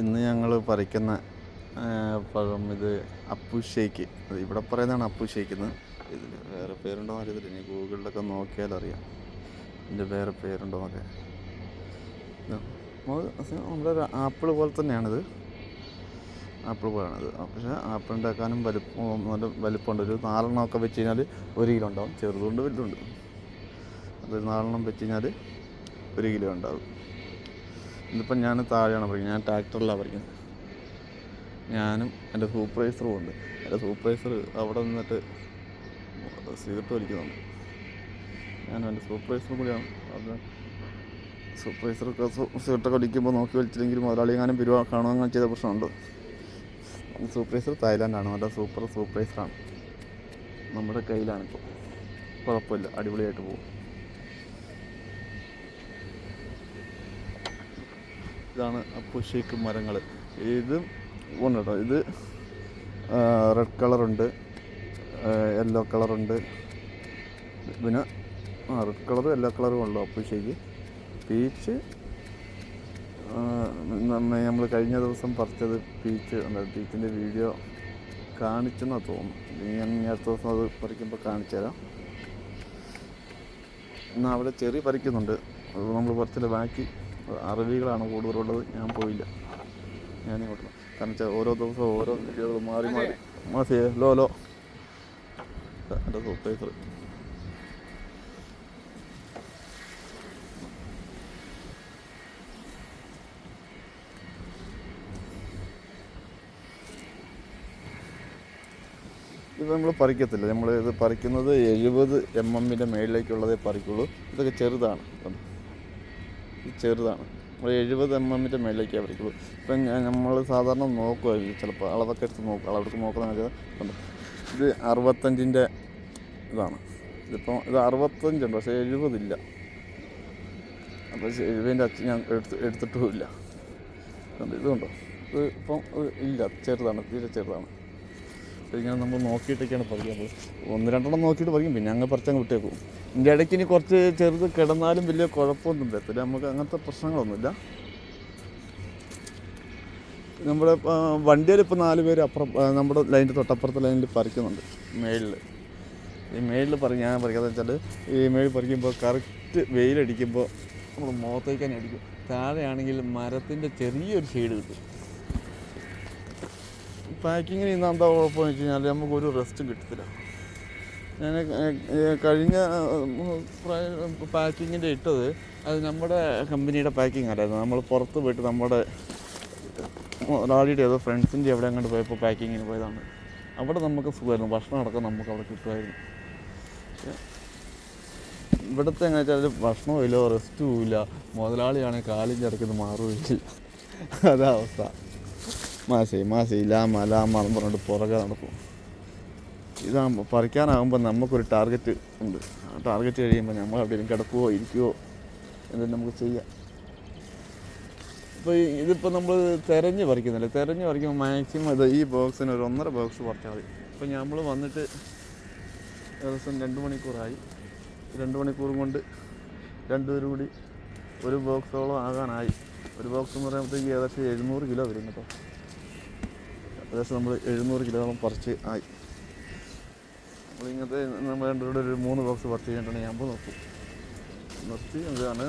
ഇന്ന് ഞങ്ങൾ പറിക്കുന്ന പഴം ഇത് അപ്പു ഷേക്ക് ഇവിടെ പറയുന്നതാണ് അപ്പു ഷേക്ക് എന്ന്. ഇതിൽ വേറെ പേരുണ്ടോ അറിയത്തില്ല. ഇനി ഗൂഗിളിലൊക്കെ നോക്കിയാൽ അറിയാം. ഇതിന്റെ വേറെ പേരുണ്ടോ എന്നൊക്കെ. നമ്മുടെ ആപ്പിൾ പോലെ തന്നെയാണിത്. ആപ്പിൾ പോലാണിത് പക്ഷേ ആപ്പിൾ ഉണ്ടാക്കാനും വലുപ്പം നല്ല വലുപ്പമുണ്ട്. ഒരു നാലെണ്ണമൊക്കെ വെച്ച് കഴിഞ്ഞാൽ ഒരു കിലോ ഉണ്ടാവും. ചെറുതുണ്ട് വലുതുണ്ട്. അതൊരു നാലെണ്ണം വെച്ച് കഴിഞ്ഞാൽ ഒരു കിലോ ഉണ്ടാവും. ഇതിപ്പം ഞാൻ താഴെയാണ് പറയുന്നത് ഞാൻ ട്രാക്ടറിലാണ് പറയുന്നത് ഞാനും എന്റെ സൂപ്പർവൈസറും ഉണ്ട്. എന്റെ സൂപ്പർവൈസർ അവിടെ നിന്നിട്ട് സിഗരറ്റ് വലിക്കുന്നുണ്ട് ഞാനും എന്റെ സൂപ്പർവൈസറും കൂടിയാണ്. അത് സൂപ്പർവൈസറൊക്കെ സിഗരറ്റൊക്കെ വലിക്കുമ്പോൾ നോക്കി വലിച്ചില്ലെങ്കിൽ മുതലാളി എങ്ങാനും പിരിവാ കാണുക ചെയ്ത പ്രശ്നമുണ്ട്. സൂപ്പർവൈസർ തായ്ലാൻഡാണ് നല്ല സൂപ്പർ സൂപ്പർവൈസറാണ്. നമ്മുടെ കയ്യിലാണിപ്പോൾ. കുഴപ്പമില്ല. അടിപൊളിയായിട്ട് പോകും. ഇതാണ് അപ്പുഷേക്ക് മരങ്ങൾ ഇത് ഉണ്ട് കേട്ടോ ഇത് റെഡ് കളറുണ്ട് യെല്ലോ കളറുണ്ട് പിന്നെ ആ റെഡ് കളറും യെല്ലോ കളറും ഉള്ളു അപ്പുഷേക്ക് പീച്ച് നമ്മൾ കഴിഞ്ഞ ദിവസം പറിച്ചത് പീച്ച് ഉണ്ട്? പീച്ചിന്റെ വീഡിയോ കാണിച്ചെന്നാ തോന്നുന്നു. ഞാൻ അടുത്ത ദിവസം അത് പറിക്കുമ്പോൾ കാണിച്ചു തരാം. എന്നാൽ അവിടെ ചെറിയ പറിക്കുന്നുണ്ട്. നമ്മൾ പറിച്ചില്ല ബാക്കി അറബികളാണ് കൂടുതലുള്ളത്. ഞാൻ പോയില്ല. ഞാൻ ഇങ്ങോട്ട് കാരണം വെച്ചാൽ ഓരോ ദിവസവും ഓരോ വീഡിയോകൾ മാറി മാറി. മാസേ ലോ ലോ. എന്റെ സൂപ്പർവൈസർ ഇത് നമ്മൾ പറിക്കത്തില്ല. നമ്മൾ ഇത് പറിക്കുന്നത് എഴുപത് എം എമ്മിന്റെ മേളിലേക്കുള്ളതേ പറിക്കുള്ളൂ. ഇതൊക്കെ ചെറുതാണ്. ചെറുതാണ്. ഒരു എഴുപത് എം എമ്മിന്റെ മേളിലേക്കേ പറിക്കുള്ളൂ ഇപ്പം നമ്മൾ സാധാരണ നോക്കുമായിരിക്കും ചിലപ്പോൾ. അളവൊക്കെ എടുത്ത് നോക്കും. അളവെടുത്ത് നോക്കുന്നതെന്ന് വെച്ചാൽ? ഇത് അറുപത്തഞ്ചിന്റെ ഇതാണ്. ഇതിപ്പോൾ ഇത് അറുപത്തഞ്ചുണ്ട്. പക്ഷേ എഴുപതില്ല. അപ്പോൾ എഴുപതിന്റെ അച്ഛൻ ഞാൻ എടുത്ത് എടുത്തിട്ടുമില്ല? ഇതുണ്ടോ ഇത് ഇപ്പം ഇല്ല. ചെറുതാണ്. തീരെ ചെറുതാണ്. ഇങ്ങനെ നമ്മൾ നോക്കിയിട്ടൊക്കെയാണ് പറിക്കാൻ പോകുന്നത് ഒന്ന് രണ്ടെണ്ണം നോക്കിയിട്ട് പറിക്കും പിന്നെ അങ്ങ് പറിച്ചങ്ങ് വിട്ടേക്കും. ഇതിന്റെ ഇടയ്ക്ക് ഇനി കുറച്ച് ചെറുത് കിടന്നാലും വലിയ കുഴപ്പമൊന്നും വരത്തില്ല നമുക്ക് അങ്ങനത്തെ പ്രശ്നങ്ങളൊന്നുമില്ല. നമ്മുടെ വണ്ടിയിൽ ഇപ്പോൾ നാല് പേര് അപ്പുറം നമ്മുടെ ലൈനിന്റെ തൊട്ടപ്പുറത്തെ ലൈനിൽ പറിക്കുന്നുണ്ട് മേളിൽ. ഈ മേളിൽ പറയും ഞാൻ പറിക്കാതെ വെച്ചാൽ ഈ മേളിൽ പറിക്കുമ്പോൾ കറക്റ്റ് വെയിലടിക്കുമ്പോൾ നമ്മൾ മുഖത്തേക്ക് തന്നെ അടിക്കും. താഴെയാണെങ്കിൽ മരത്തിന്റെ ചെറിയൊരു ഷെയ്ഡ് കിട്ടും. പാക്കിങ്ങിന് ഇന്ന് എന്താ കുഴപ്പമെന്ന് വെച്ച് കഴിഞ്ഞാൽ നമുക്കൊരു റെസ്റ്റും കിട്ടത്തില്ല. ഞാൻ കഴിഞ്ഞ പാക്കിങ്ങിന്റെ ഇട്ടത് അത് നമ്മുടെ കമ്പനിയുടെ പാക്കിംഗ് അല്ലായിരുന്നു. നമ്മൾ പുറത്ത് പോയിട്ട് നമ്മുടെ ഡാഡിയുടെ ഏതോ ഫ്രണ്ട്സിന്റെ എവിടെ അങ്ങോട്ട് പോയപ്പോൾ പാക്കിങ്ങിന് പോയതാണ്. അവിടെ നമുക്ക് സുഖമായിരുന്നു. ഭക്ഷണം അടക്കം നമുക്ക് അവിടെ കിട്ടുമായിരുന്നു. ഇവിടുത്തെ എങ്ങനെ വെച്ചാൽ ഭക്ഷണവും ഇല്ല റെസ്റ്റും ഇല്ല. മുതലാളിയാണെങ്കിൽ കാലിന്റെ ഇടയ്ക്ക് മാറുകയില്ല അതാ അവസ്ഥ. മാസേ മാസി ലാമ ലാമ എന്ന് പറഞ്ഞിട്ട് പുറകെ നടക്കും. ഇതാകുമ്പോൾ പറിക്കാനാകുമ്പോൾ നമുക്കൊരു ടാർഗറ്റ് ഉണ്ട്. ആ ടാർഗറ്റ് കഴിയുമ്പോൾ നമ്മൾ എവിടെയെങ്കിലും കിടക്കുവോ ഇരിക്കുവോ എന്തെങ്കിലും നമുക്ക് ചെയ്യാം. ഇപ്പോൾ ഇതിപ്പോൾ നമ്മൾ തിരഞ്ഞ് പറിക്കുന്നില്ല? തിരഞ്ഞ് പറിക്കുമ്പോൾ മാക്സിമം ഇത് ഈ ബോക്സിന് ഒരു ഒന്നര ബോക്സ് പറിച്ചാൽ മതി. ഇപ്പോൾ നമ്മൾ വന്നിട്ട് ഏകദേശം രണ്ട് മണിക്കൂറായി. രണ്ട് മണിക്കൂറും കൊണ്ട് രണ്ടുപേരും കൂടി ഒരു ബോക്സോളം ആകാനായി. ഒരു ബോക്സ് എന്ന് പറയുമ്പോഴത്തേക്ക് ഏകദേശം എഴുന്നൂറ് കിലോ വരും കേട്ടോ. ഏകദേശം നമ്മൾ എഴുന്നൂറ് കിലോളം പറിച്ച് ആയി. നമ്മളിങ്ങനത്തെ നമ്മൾ രണ്ടുപേരുടെ ഒരു മൂന്ന് ബോക്സ് പറിച്ച് കഴിഞ്ഞിട്ടുണ്ടെങ്കിൽ ഞാൻ നോക്കും. നിർത്തി അതാണ്